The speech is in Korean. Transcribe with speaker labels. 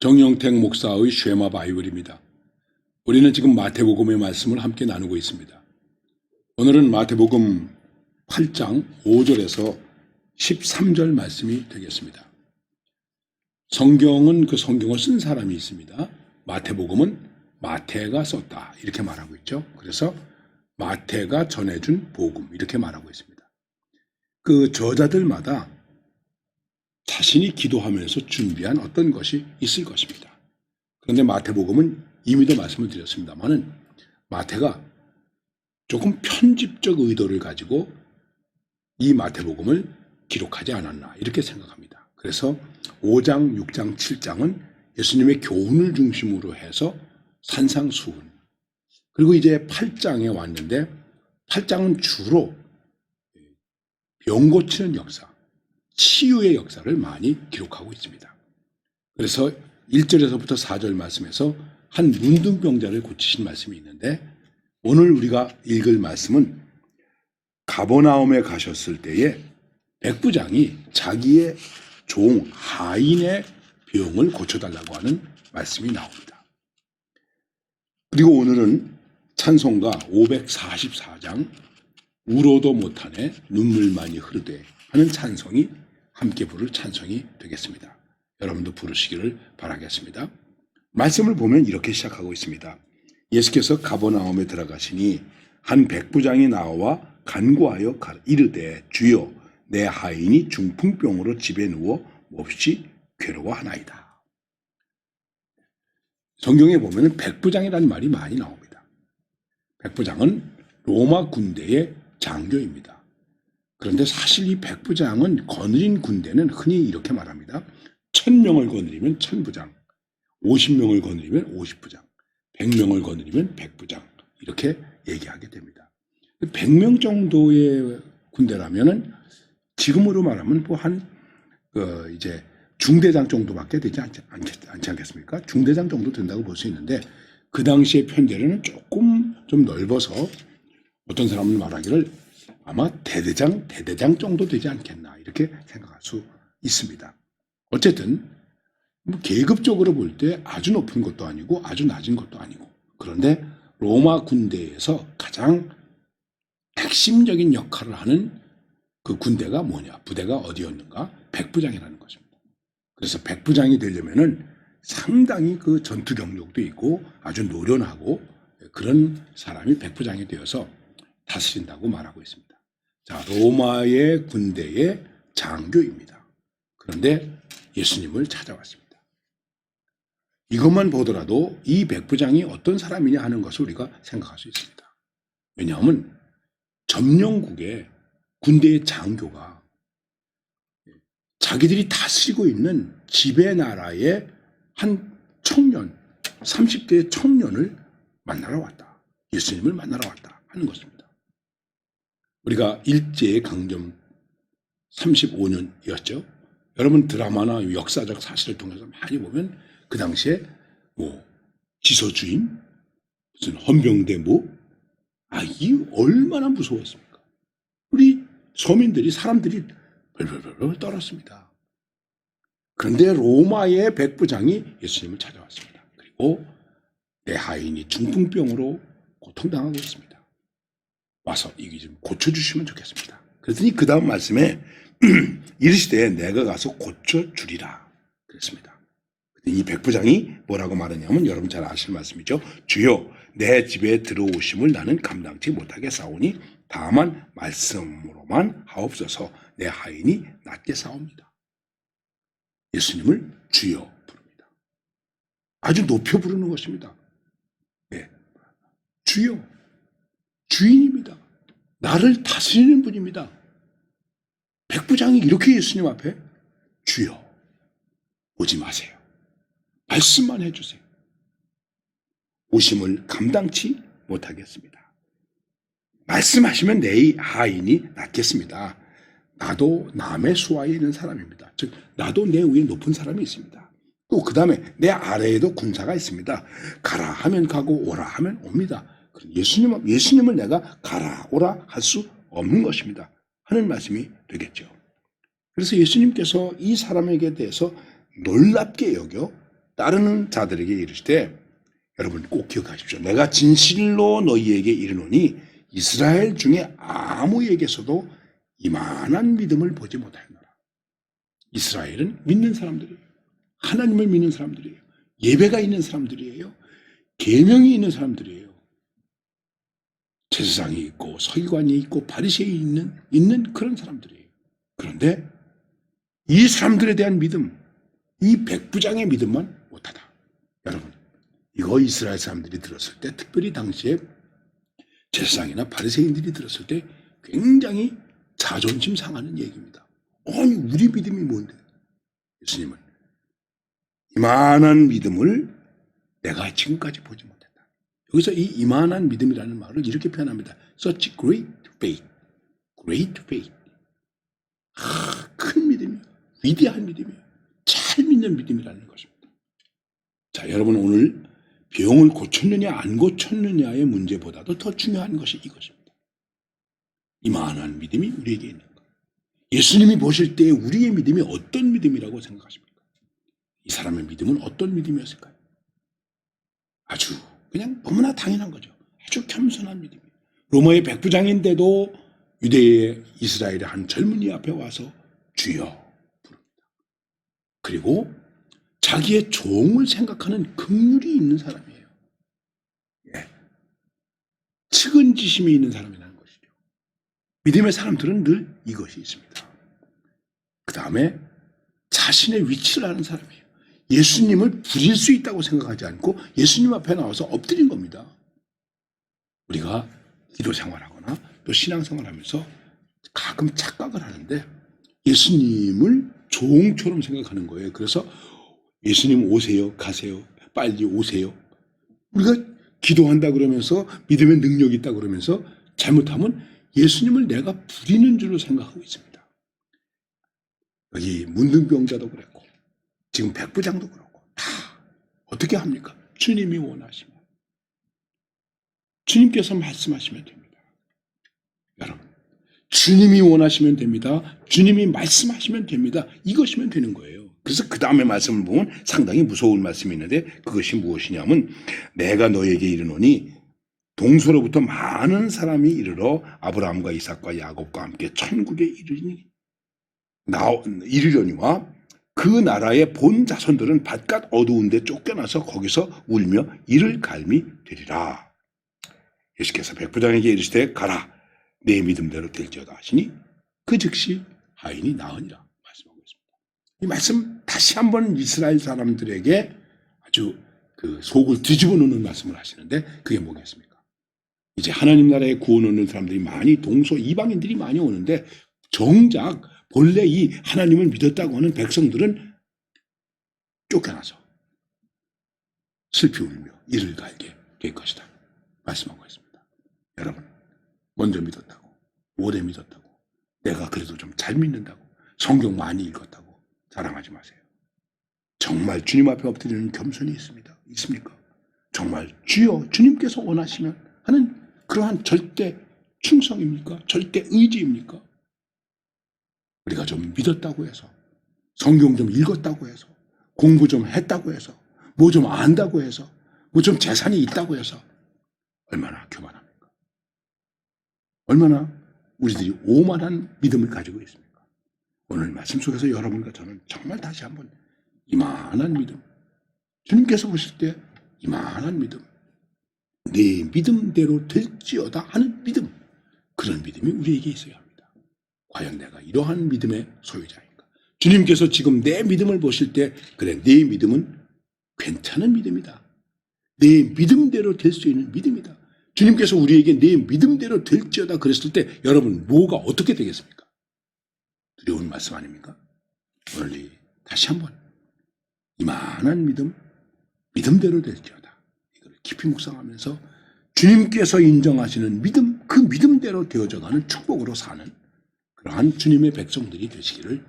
Speaker 1: 정영택 목사의 쉐마 바이블입니다. 우리는 지금 마태복음의 말씀을 함께 나누고 있습니다. 오늘은 마태복음 8장 5절에서 13절 말씀이 되겠습니다. 성경은 그 성경을 쓴 사람이 있습니다. 마태복음은 마태가 썼다. 이렇게 말하고 있죠. 그래서 마태가 전해준 복음. 이렇게 말하고 있습니다. 그 저자들마다 자신이 기도하면서 준비한 어떤 것이 있을 것입니다. 그런데 마태복음은 이미도 말씀을 드렸습니다만은 마태가 조금 편집적 의도를 가지고 이 마태복음을 기록하지 않았나 이렇게 생각합니다. 그래서 5장, 6장, 7장은 예수님의 교훈을 중심으로 해서 산상수훈 그리고 이제 8장에 왔는데 8장은 주로 병 고치는 역사, 치유의 역사를 많이 기록하고 있습니다. 그래서 1절에서부터 4절 말씀에서 한 문둥병자를 고치신 말씀이 있는데 오늘 우리가 읽을 말씀은 가버나움에 가셨을 때에 백부장이 자기의 종 하인의 병을 고쳐달라고 하는 말씀이 나옵니다. 그리고 오늘은 찬송가 544장 울어도 못하네 눈물만이 흐르되 하는 찬송이 함께 부를 찬송이 되겠습니다. 여러분도 부르시기를 바라겠습니다. 말씀을 보면 이렇게 시작하고 있습니다. 예수께서 가버나움에 들어가시니 한 백부장이 나와 간구하여 가- 이르되 주여 내 하인이 중풍병으로 집에 누워 몹시 괴로워하나이다. 성경에 보면 백부장이라는 말이 많이 나옵니다. 백부장은 로마 군대의 장교입니다. 그런데 사실 이 백부장은 거느린 군대는 흔히 이렇게 말합니다. 천명을 거느리면 천부장, 50명을 거느리면 50부장, 100명을 거느리면 100부장 이렇게 얘기하게 됩니다. 100명 정도의 군대라면은 지금으로 말하면 뭐한 그 이제 중대장 정도밖에 되지 않지, 않지, 않겠습니까? 중대장 정도 된다고 볼 수 있는데 그 당시의 편대로는 조금 좀 넓어서 어떤 사람은 말하기를 아마 대대장, 대대장 정도 되지 않겠나 이렇게 생각할 수 있습니다. 어쨌든 뭐 계급적으로 볼 때 아주 높은 것도 아니고 아주 낮은 것도 아니고 그런데 로마 군대에서 가장 핵심적인 역할을 하는 그 군대가 뭐냐 부대가 어디였는가 백부장이라는 것입니다. 그래서 백부장이 되려면은 상당히 그 전투 경력도 있고 아주 노련하고 그런 사람이 백부장이 되어서 다스린다고 말하고 있습니다. 자, 로마의 군대의 장교입니다. 그런데 예수님을 찾아왔습니다. 이것만 보더라도 이 백부장이 어떤 사람이냐 하는 것을 우리가 생각할 수 있습니다. 왜냐하면 점령국의 군대의 장교가 자기들이 다스리고 있는 지배 나라의 한 청년, 30대의 청년을 만나러 왔다. 예수님을 만나러 왔다 하는 것입니다. 우리가 일제의 강점 35년이었죠. 여러분 드라마나 역사적 사실을 통해서 많이 보면 그 당시에 뭐 지서주임, 무슨 헌병대모, 아, 이 얼마나 무서웠습니까? 우리 서민들이 사람들이 벌벌벌 떨었습니다. 그런데 로마의 백부장이 예수님을 찾아왔습니다. 그리고 내 하인이 중풍병으로 고통당하고 있습니다. 와서 이게 좀 고쳐주시면 좋겠습니다. 그랬더니 그 다음 말씀에 이르시되 내가 가서 고쳐주리라 그랬습니다. 이 백부장이 뭐라고 말하냐면 여러분 잘 아실 말씀이죠. 주여 내 집에 들어오심을 나는 감당치 못하게 싸우니 다만 말씀으로만 하옵소서 내 하인이 낫게 싸웁니다. 예수님을 주여 부릅니다. 아주 높여 부르는 것입니다. 네. 주여 주인입니다. 나를 다스리는 분입니다. 백부장이 이렇게 예수님 앞에 주여 오지 마세요. 말씀만 해주세요. 오심을 감당치 못하겠습니다. 말씀하시면 내 하인이 낫겠습니다. 나도 남의 수하에 있는 사람입니다. 즉, 나도 내 위에 높은 사람이 있습니다. 또 그 다음에 내 아래에도 군사가 있습니다. 가라 하면 가고 오라 하면 옵니다. 예수님, 예수님을 내가 가라 오라 할 수 없는 것입니다. 하는 말씀이 되겠죠. 그래서 예수님께서 이 사람에게 대해서 놀랍게 여겨 따르는 자들에게 이르시되 여러분 꼭 기억하십시오. 내가 진실로 너희에게 이르노니 이스라엘 중에 아무에게서도 이만한 믿음을 보지 못하였노라. 이스라엘은 믿는 사람들이에요. 하나님을 믿는 사람들이에요. 예배가 있는 사람들이에요. 계명이 있는 사람들이에요. 제사장이 있고 서기관이 있고 바리새이 있는 있는 그런 사람들이에요. 그런데 이 사람들에 대한 믿음, 이 백부장의 믿음만 못하다. 여러분, 이거 이스라엘 사람들이 들었을 때, 특별히 당시에 제사장이나 바리새인들이 들었을 때 굉장히 자존심 상하는 얘기입니다. 아니, 우리 믿음이 뭔데? 예수님은 이만한 믿음을 내가 지금까지 보지 못했다. 여기서 이 이만한 믿음이라는 말을 이렇게 표현합니다. Such great faith. Great faith. 아, 큰 믿음이요. 위대한 믿음이요. 잘 믿는 믿음이라는 것입니다. 자, 여러분 오늘 병을 고쳤느냐 안 고쳤느냐의 문제보다도 더 중요한 것이 이것입니다. 이만한 믿음이 우리에게 있는 것. 예수님이 보실 때 우리의 믿음이 어떤 믿음이라고 생각하십니까? 이 사람의 믿음은 어떤 믿음이었을까요? 아주 그냥 너무나 당연한 거죠. 아주 겸손한 믿음이에요. 로마의 백부장인데도 유대의 이스라엘의 한 젊은이 앞에 와서 주여 부릅니다. 그리고 자기의 종을 생각하는 긍휼이 있는 사람이에요. 예. 측은지심이 있는 사람이라는 것이죠. 믿음의 사람들은 늘 이것이 있습니다. 그 다음에 자신의 위치를 아는 사람이에요. 예수님을 부릴 수 있다고 생각하지 않고 예수님 앞에 나와서 엎드린 겁니다. 우리가 기도 생활하거나 또 신앙 생활하면서 가끔 착각을 하는데 예수님을 종처럼 생각하는 거예요. 그래서 예수님 오세요, 가세요, 빨리 오세요. 우리가 기도한다 그러면서 믿음의 능력이 있다 그러면서 잘못하면 예수님을 내가 부리는 줄로 생각하고 있습니다. 여기 문둥병자도 그랬고 지금 백부장도 그렇고 다 어떻게 합니까? 주님이 원하시면 주님께서 말씀하시면 됩니다. 여러분 주님이 원하시면 됩니다. 주님이 말씀하시면 됩니다. 이것이면 되는 거예요. 그래서 그 다음에 말씀을 보면 상당히 무서운 말씀이 있는데 그것이 무엇이냐면 내가 너에게 이르노니 동서로부터 많은 사람이 이르러 아브라함과 이삭과 야곱과 함께 천국에 이르니 나 이르려니와 그 나라의 본 자손들은 바깥 어두운데 쫓겨나서 거기서 울며 이를 갈미 되리라. 예수께서 백부장에게 이르시되 가라 내 믿음대로 될지어다 하시니 그 즉시 하인이 나으니라 말씀하고 있습니다. 이 말씀 다시 한번 이스라엘 사람들에게 아주 그 속을 뒤집어 놓는 말씀을 하시는데 그게 뭐겠습니까? 이제 하나님 나라에 구원 얻는 사람들이 많이 동서 이방인들이 많이 오는데 정작 본래 이 하나님을 믿었다고 하는 백성들은 쫓겨나서 슬피 울며 이를 갈게 될 것이다. 말씀하고 있습니다. 여러분, 먼저 믿었다고, 오래 믿었다고, 내가 그래도 좀 잘 믿는다고, 성경 많이 읽었다고 자랑하지 마세요. 정말 주님 앞에 엎드리는 겸손이 있습니다. 있습니까? 정말 주여 주님께서 원하시면 하는 그러한 절대 충성입니까? 절대 의지입니까? 우리가 좀 믿었다고 해서 성경 좀 읽었다고 해서 공부 좀 했다고 해서 뭐 좀 안다고 해서 뭐 좀 재산이 있다고 해서 얼마나 교만합니까? 얼마나 우리들이 오만한 믿음을 가지고 있습니까? 오늘 말씀 속에서 여러분과 저는 정말 다시 한번 이만한 믿음 주님께서 보실 때 이만한 믿음 내 믿음대로 될지어다 하는 믿음 그런 믿음이 우리에게 합니다. 과연 내가 이러한 믿음의 소유자인가? 주님께서 지금 내 믿음을 보실 때 그래 내 믿음은 괜찮은 믿음이다. 내 믿음대로 될 수 있는 믿음이다. 주님께서 우리에게 내 믿음대로 될지어다 그랬을 때 여러분 뭐가 어떻게 되겠습니까? 두려운 말씀 아닙니까? 오늘 이 다시 한번 이만한 믿음 믿음대로 될지어다. 이걸 깊이 묵상하면서 주님께서 인정하시는 믿음 그 믿음대로 되어져가는 축복으로 사는 그러한 주님의 백성들이 되시기를